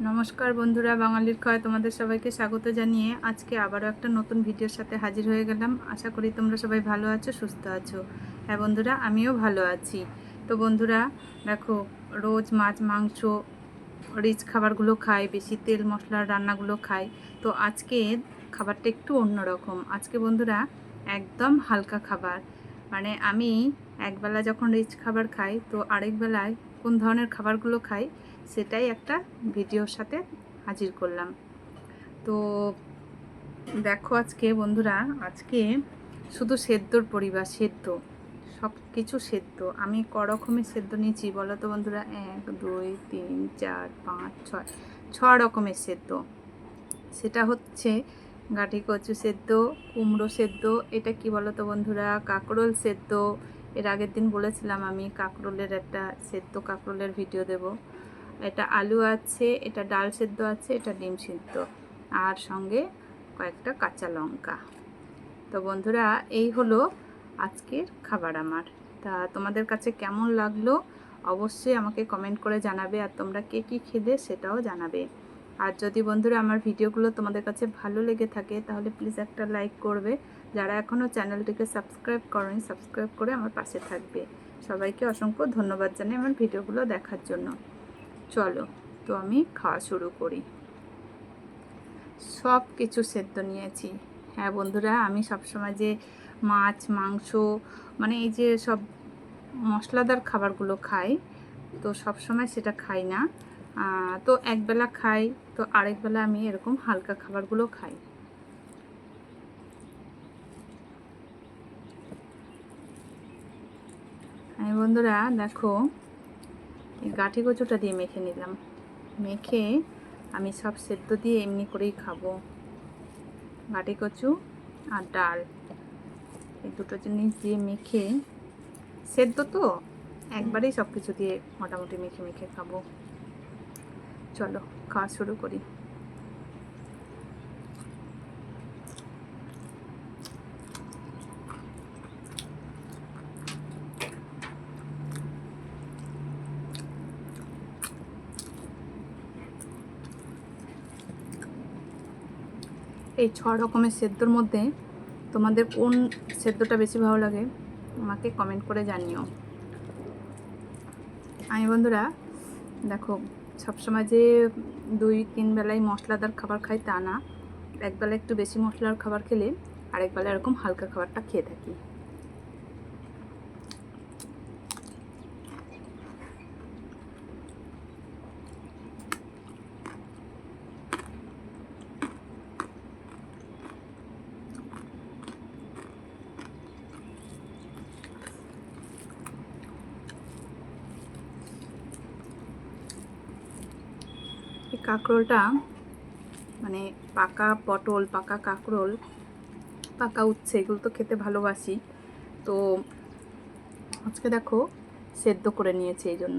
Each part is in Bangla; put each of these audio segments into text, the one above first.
নমস্কার বন্ধুরা, বাঙালির খয় তোমাদের সবাইকে স্বাগত জানিয়ে আজকে আবারও একটা নতুন ভিডিওর সাথে হাজির হয়ে গেলাম। আশা করি তোমরা সবাই ভালো আছো, সুস্থ আছো। হ্যাঁ বন্ধুরা, আমিও ভালো আছি। তো বন্ধুরা, দেখো, রোজ মাছ, মাংস, রিচ খাবারগুলো খাই, বেশি তেল মশলার রান্নাগুলো খাই। তো আজকে খাবারটা একটু অন্যরকম। আজকে বন্ধুরা, একদম হালকা খাবার। মানে আমি একবেলা যখন রিচ খাবার খাই, তো আরেক বেলায় কোন ধরনের খাবারগুলো খাই সেটাই একটা ভিডিওর সাথে হাজির করলাম। তো দেখো আজকে বন্ধুরা, আজকে শুধু সেদ্ধর পরিবার, সেদ্ধ সব কিছু সেদ্ধ। আমি ক রকমের সেদ্ধ নিয়েছি বলো তো বন্ধুরা, এক, দুই, তিন, চার, পাঁচ, ছয় ছ রকমের সেদ্ধ। সেটা হচ্ছে গাঠি কচু সেদ্ধ, কুমড়ো সেদ্ধ, এটা কি বলো তো বন্ধুরা, কাঁকরোল সেদ্ধ। এর আগের দিন বলেছিলাম আমি, কাঁকরোলের একটা সেদ্ধ, কাঁকরোলের ভিডিও দেব। এটা আলু আছে, এটা ডাল সেদ্ধ আছে, এটা ডিম সেদ্ধ। আর সঙ্গে কয়েকটা কাঁচা লঙ্কা। তো বন্ধুরা, এই হলো আজকের খাবার আমার। তা তোমাদের কাছে কেমন লাগল? অবশ্যই আমাকে কমেন্ট করে জানাবে আর তোমরা কে কী খেলে সেটাও জানাবে। আর যদি বন্ধুরা আমার ভিডিওগুলো তোমাদের কাছে ভালো লেগে থাকে, তাহলে প্লিজ একটা লাইক করবে। যারা এখনও চ্যানেলটিকে সাবস্ক্রাইব করেনি সাবস্ক্রাইব করে আমার পাশে থাকবে। সবাইকে অসংখ্য ধন্যবাদ জানাই আমার ভিডিওগুলো দেখার জন্য। চলো, তো আমি খাওয়া শুরু করি। সব কিছু সেদ্ধ নিয়েছি। হ্যাঁ বন্ধুরা, আমি সবসময় যে মাছ, মাংস মানে এই যে সব মশলাদার খাবারগুলো খাই, তো সব সময় সেটা খাই না। তো একবেলা খাই, তো আরেকবেলা আমি এরকম হালকা খাবারগুলো খাই। আমি বন্ধুরা, দেখো এই গাঠি কচুটা দিয়ে মেখে নিলাম। মেখে আমি সব সেদ্ধ দিয়ে এমনি করেই খাব। গাঠি কচু আর ডাল। এই দুটো জিনিস দিয়ে মেখে, সেদ্ধ তো, একবারেই সব কিছু দিয়ে মোটামুটি মেখে মেখে খাব। চলো, খাওয়া শুরু করি। এই ছ রকমের সেদ্ধর মধ্যে তোমাদের কোন সেদ্ধটা বেশি ভালো লাগে আমাকে কমেন্ট করে জানিও। আমি বন্ধুরা, দেখো, সবসময় যে দুই তিন বেলায় মশলাদার খাবার খাই তা না। একবেলা একটু বেশি মশলার খাবার খেলে আরেকবেলা এরকম হালকা খাবারটা খেয়ে থাকি। এই কাঁকরোলটা মানে পাকা পটল, পাকা কাঁকরোল, পাকা উচ্ছে, এগুলো তো খেতে ভালোবাসি। তো আজকে দেখো, সেদ্ধ করে নিয়েছে এই জন্য।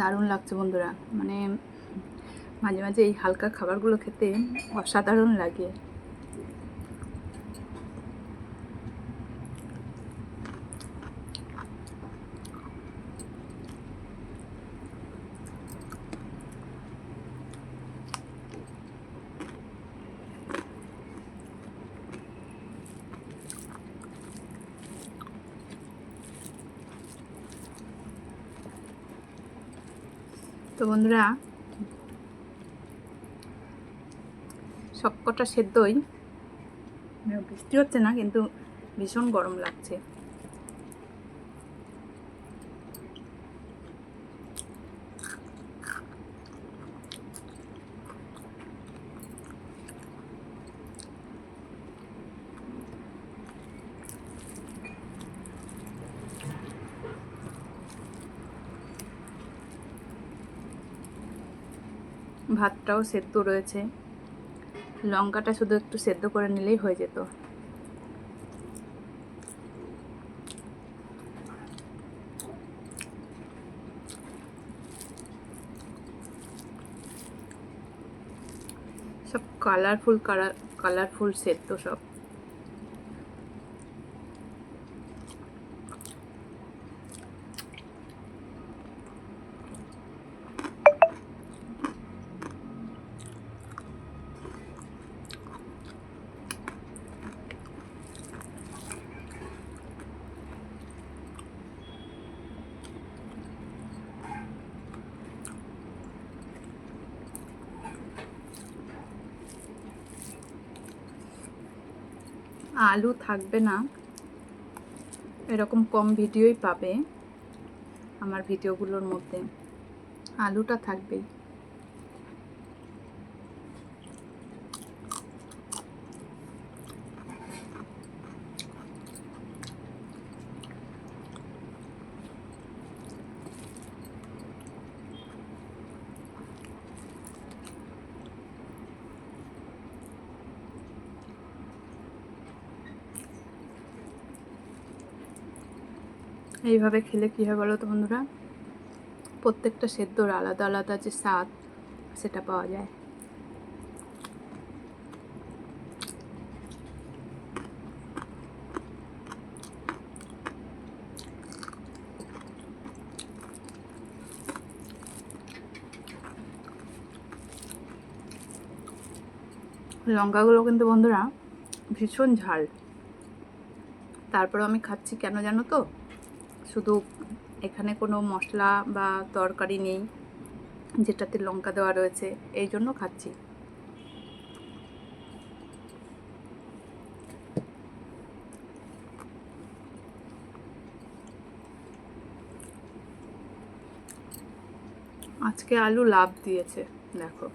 দারুণ লাগছে বন্ধুরা। মানে মাঝে মাঝে এই হালকা খাবারগুলো খেতে অসাধারণ লাগে। তো বন্ধুরা সবকটা সেদ্ধই। মানে বৃষ্টি হচ্ছে না কিন্তু ভীষণ গরম লাগছে। ভাতটাও সেদ্ধ রয়েছে। লঙ্কাটা শুধু একটু সেদ্ধ করে নিলেই হয়ে যেত। সব কালারফুল কালার কালারফুল সেদ্ধ সব। আলু থাকবে না। এরকম কম ভিডিওই পাবে আমার ভিডিওগুলোর মধ্যে। আলুটা থাকবেই। এইভাবে খেলে কী হয় বলো তো বন্ধুরা? প্রত্যেকটা সেদ্ধর আলাদা আলাদা যে স্বাদ সেটা পাওয়া যায়। লঙ্কাগুলো কিন্তু বন্ধুরা ভীষণ ঝাল। তারপর আমি খাচ্ছি কেন জানো তো? শুধু এখানে কোনো মশলা বা তরকারি নেই, যেটাতে লঙ্কা দেওয়া রয়েছে, এই জন্য খাচ্ছি। আজকে আলু লাভ দিয়েছে, দেখো।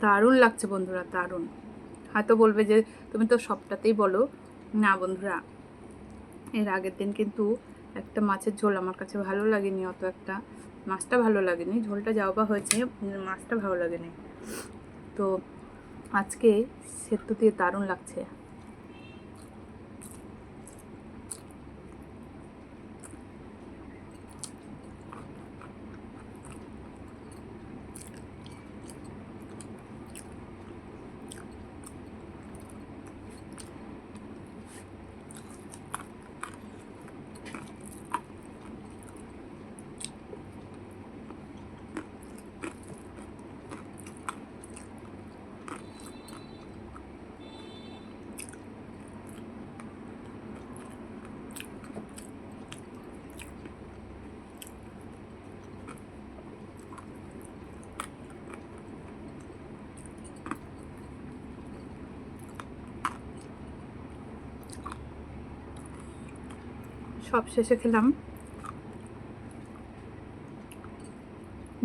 দারুণ লাগছে বন্ধুরা, দারুণ। হয়তো বলবে যে, তুমি তো সবটাতেই বলো। না বন্ধুরা, এর আগের দিন কিন্তু একটা মাছের ঝোল আমার কাছে ভালো লাগেনি, অত একটা মাছটা ভালো লাগেনি। ঝোলটা যাওয়া বা হয়েছে, মাছটা ভালো লাগেনি। তো আজকে সেতু দিয়ে দারুণ লাগছে। সব শেষে খেলাম।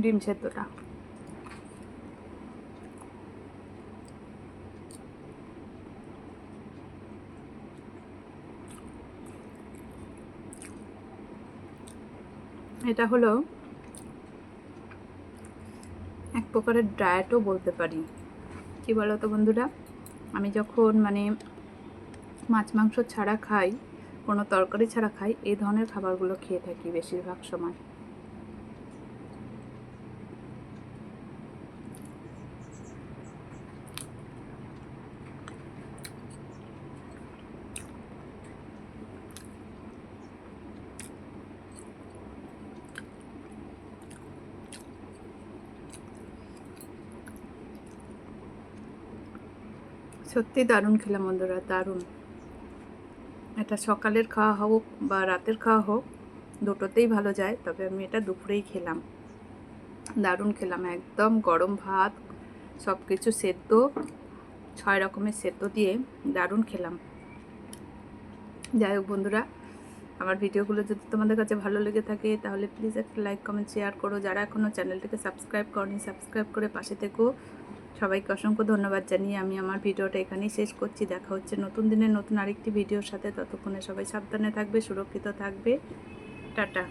ডিম সেদ্ধটা। এটা হলো এক প্রকারের ডায়েটও বলতে পারি। কি বলো তো বন্ধুরা? আমি যখন মানে মাছ মাংস ছাড়া খাই কোনো তরকারি ছাড়া খাই, এই ধরনের খাবারগুলো খেয়ে থাকি বেশিরভাগ সময়। সত্যি দারুণ খেলাম বন্ধুরা, দারুণ। এটা সকালের খাওয়া হোক বা রাতের খাওয়া হোক, দুটোতেই ভালো যায়। তবে আমি এটা দুপুরেই খেলাম। দারুণ খেলাম। একদম গরম ভাত সব কিছু সেদ্ধ, ছয় রকমের সেদ্ধ দিয়ে দারুণ খেলাম। যাই হোক বন্ধুরা, আমার ভিডিওগুলো যদি তোমাদের কাছে ভালো লেগে থাকে, তাহলে প্লিজ একটা লাইক কমেন্ট শেয়ার করো। যারা এখনও চ্যানেলটিকে সাবস্ক্রাইব করনি সাবস্ক্রাইব করে পাশে থেকো। সবাইকে অসংখ্য ধন্যবাদ জানিয়ে আমি আমার ভিডিওটা এখানেই শেষ করছি। দেখা হচ্ছে নতুন দিনের নতুন আরেকটি ভিডিওর সাথে। ততক্ষণে সবাই সাবধানে থাকবে, সুরক্ষিত থাকবে। টাটা।